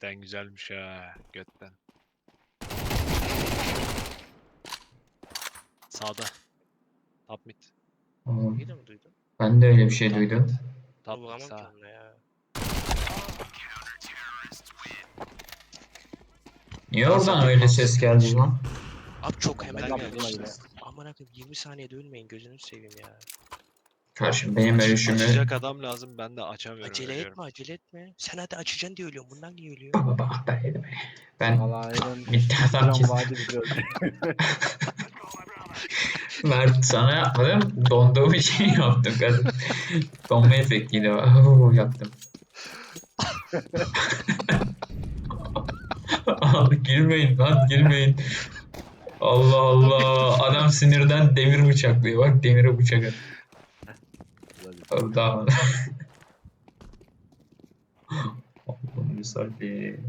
Cidden güzelmiş ha götten. Sağda. Top mid. Oğlum, İyi de mi duydun? Ben de öyle bir şey duydum. Top mid sağ. ya. Niye oradan öyle ses geldi lan? Abi çok hemen Ben geldi yaptım işte. yine. Aman akım 20 saniyede ölmeyin gözünü seveyim ya. Karşım benim ölüşümü... Açacak adam lazım ben de açamıyorum. Acele ölüyorum. etme acele etme. Sen hadi açacaksın diye ölüyorsun. Bundan niye ölüyor? Baba bak be be. Ben Allah'ın bitti adam Can kes. vadi bitiyor. Mert sana yapmadım. Donduğum için yaptım kadın. Donma efektiydi. Oo, yaptım. Abi gülmeyin lan gülmeyin. Allah Allah. Adam sinirden demir bıçaklıyor. Bak demiri bıçak at. Daha. Allah'ım bir saniye.